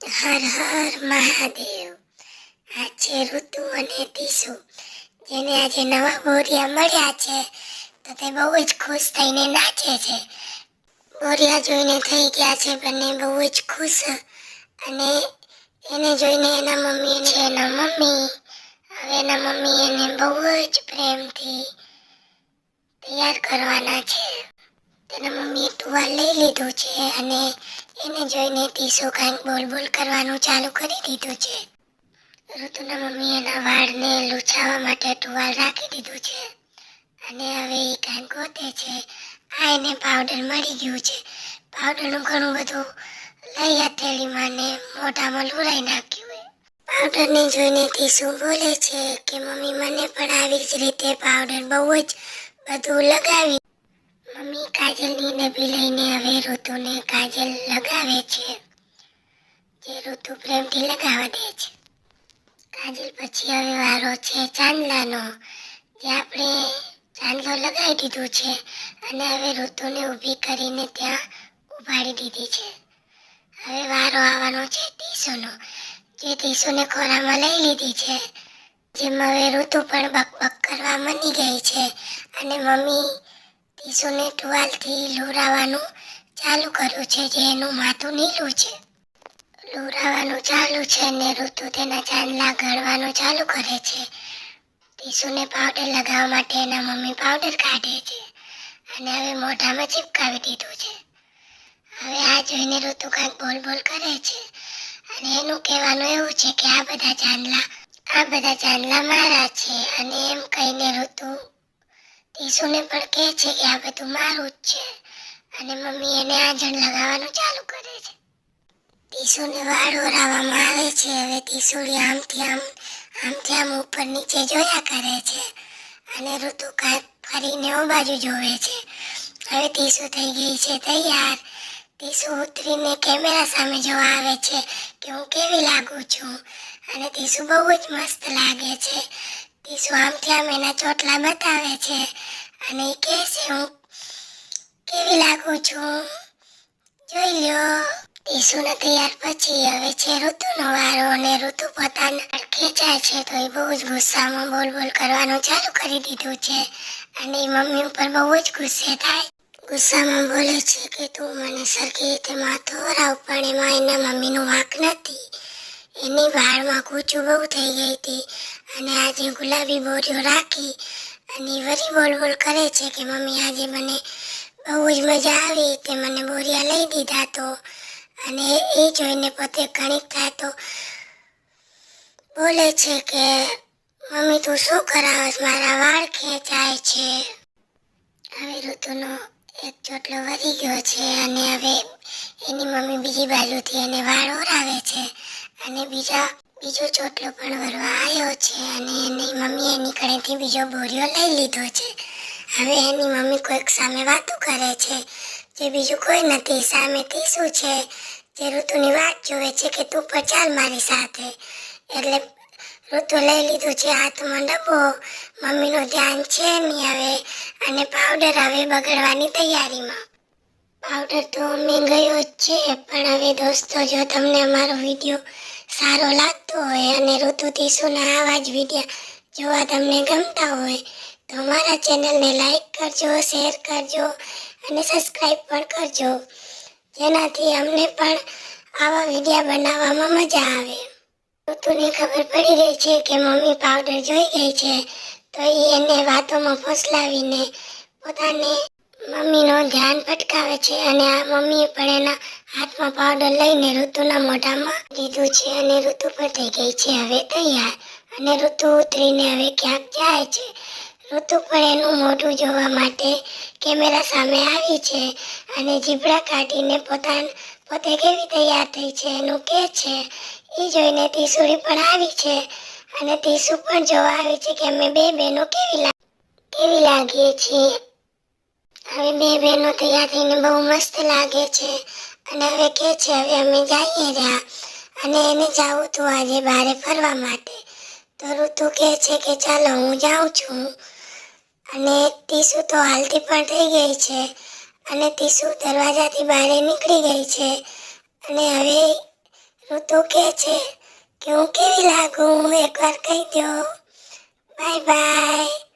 હર હર મહાદેવ. આ છે ઋતુ અને તીસુ જેને આજે નવા બોરિયા મળ્યા છે, તો તે બહુ જ ખુશ થઈને નાચે છે. બોરિયા જોઈને થઈ ગયા છે બંને બહુ જ ખુશ અને એને જોઈને એના મમ્મી છે એના મમ્મી, હવે એના મમ્મી એને બહુ જ પ્રેમથી તૈયાર કરવાના છે. તેના મમ્મીએ ટુવાલ લઈ લીધું છે અને એને જોઈને તીસુ કાંઈક બોલ બોલ કરવાનું ચાલુ કરી દીધું છે. ઋતુના મમ્મી એના વાળને લૂછાવા માટે ટુવાલ રાખી દીધું છે અને હવે એ કાંઈક ગોતે છે. આ એને પાવડર મળી ગયું છે. પાવડરનું ઘણું બધું લઈ હથેળીમાં ને મોઢામાં લૂરાઈ નાખ્યું પાવડરને જોઈને તીસુ બોલે છે કે, મમ્મી, મને પણ આવી જ રીતે પાવડર બહુ જ બધું લગાવી કાજલની નબી લઈને હવે ઋતુને કાજલ લગાવે છે. જે ઋતુ પ્રેમથી લગાવવા દે છે. કાજલ પછી હવે વારો છે ચાંદલાનો. જે આપણે ચાંદલો લગાવી દીધું છે અને હવે ઋતુને ઊભી કરીને ત્યાં ઉભાડી દીધી છે. હવે વારો આવવાનો છે ટીસુનો. જે ટીસુને ખોરામાં લઈ લીધી છે. જેમાં હવે ઋતુ પણ બકબક કરવા મની ગઈ છે. અને મમ્મી ટીસુને ટુવાલથી લોરાવાનું ચાલુ કર્યું છે, જે એનું માથું નીલું છે. લોરાવાનું ચાલુ છે ને ઋતુ તેના ચાંદલા ગળવાનું ચાલુ કરે છે. ટીસુને પાવડર લગાવવા માટે એના મમ્મી પાવડર કાઢે છે અને હવે મોઢામાં ચિપકાવી દીધું છે. હવે આ જોઈને ઋતુ કાંઈક બોલ બોલ કરે છે અને એનું કહેવાનું એવું છે કે આ બધા ચાંદલા, આ બધા ચાંદલા મારા છે અને એમ કહીને ઋતુ ટીસુને પણ કહે છે કે આ બધું મારું જ છે. અને મમ્મી એને આંજણ લગાવવાનું ચાલુ કરે છે. ટીસુને વાળ ઓરાવવામાં આવે છે. હવે ટીસુડી આમથી આમ આમથી આમ ઉપર નીચે જોયા કરે છે. અને ઋતુકા ફરીને ઓ બાજુ જોવે છે. હવે ટીસુ થઈ ગઈ છે તૈયાર. ટીસુ ઉતરીને કેમેરા સામે જોવા આવે છે કે હું કેવી લાગું છું. અને ટીસુ બહુ જ મસ્ત લાગે છે. ટીસુ આમ ત્યાં એના ચોટલા બતાવે છે. અને એ કહે છે, હું કેવી લાગુ છું? જોઈ લ્યો. ટીસુના તૈયાર પછી હવે છે ઋતુનો વારો અને ઋતુ પોતાના ખેંચાય છે, તો એ બહુ જ ગુસ્સામાં બોલ બોલ કરવાનું ચાલુ કરી દીધું છે. અને એ મમ્મી ઉપર બહુ જ ગુસ્સે થાય. ગુસ્સામાં બોલે છે કે, તું મને સરખી રીતે માથું હરાવ પણ એમાં એના મમ્મીનું વાંક નથી. એની વાળમાં કૂચું બહુ થઈ ગઈ હતી. અને આજે ગુલાબી બોરીઓ રાખી અને વરી બોલ બોલ કરે છે કે મમ્મી આજે મને બહુ જ મજા આવી તે મને બોરિયા લઈ દીધા તો. અને એ જોઈને પોતે ઘણી થાય તો બોલે છે કે મમ્મી તું શું કરાવસ? મારા વાળ ખેંચાય છે. હવે ઋતુનો એક ચોટલો વધી ગયો છે અને હવે એની મમ્મી બીજી બાજુથી એને વાળ ઓરાવે છે. અને બીજા બીજો ચોટલો પણ વરવા આવ્યો છે અને એની મમ્મી એની કડેથી બીજો બોરિયો લઈ લીધો છે. હવે એની મમ્મી કોઈક સામે વાતો કરે છે જે બીજું કોઈ નથી. સામે શું છે? જે ઋતુની વાત જોવે છે કે તું પણ મારી સાથે. એટલે ઋતુ લઈ લીધું છે, હાથમાં ડબ્બો. મમ્મીનું ધ્યાન છે નહીં હવે અને પાવડર હવે બગડવાની તૈયારીમાં. પાવડર તો મેં ગયો જ છે, પણ હવે દોસ્તો, જો તમને અમારો વીડિયો સારો લાગતો હોય અને ઋતુ તીસુના આવા જ વિડીયા જોવા તમને ગમતા હોય, તો અમારા ચેનલને લાઈક કરજો, શેર કરજો અને સબસ્ક્રાઈબ પણ કરજો. જેનાથી અમને પણ આવા વિડીયા બનાવવામાં મજા આવે. ઋતુને ખબર પડી ગઈ છે કે મમ્મી પાવડર જોઈ ગઈ છે, તો એ એને વાતોમાં ફોસલાવીને પોતાને મમ્મીનો ધ્યાન ભટકાવે છે અને આ મમ્મીએ પણ એના હાથમાં પાવડર લઈને ઋતુના મોઢામાં લીધું છે અને ઋતુ પર થઈ ગઈ છે. હવે તૈયાર. અને ઋતુ ઉતરીને હવે ક્યાંક જાય છે. ઋતુ પણ એનું મોઢું જોવા માટે કેમેરા સામે આવી છે અને જીભડા કાઢીને પોતાને, પોતે કેવી તૈયાર થઈ છે એનું કે છે? એ જોઈને તીસુડી પણ આવી છે અને તીસુ પણ જોવા આવી છે કે અમે બે બહેનો કેવી કેવી લાગીએ છીએ? હવે બે બહેનો તૈયાર થઈને બહુ મસ્ત લાગે છે. અને હવે કે છે, હવે અમે જઈએ રહ્યા. અને એને જવું હતું આજે બહાર ફરવા માટે. તો ઋતુ કહે છે કે, ચાલો, હું જાઉં છું. અને ટીસુ તો હાલતી પણ થઈ ગઈ છે. અને ટીસુ દરવાજાથી બહાર નીકળી ગઈ છે. અને હવે ઋતુ કે છે કે, હું કેવી લાગુ? એકવાર કહી દો બાય બાય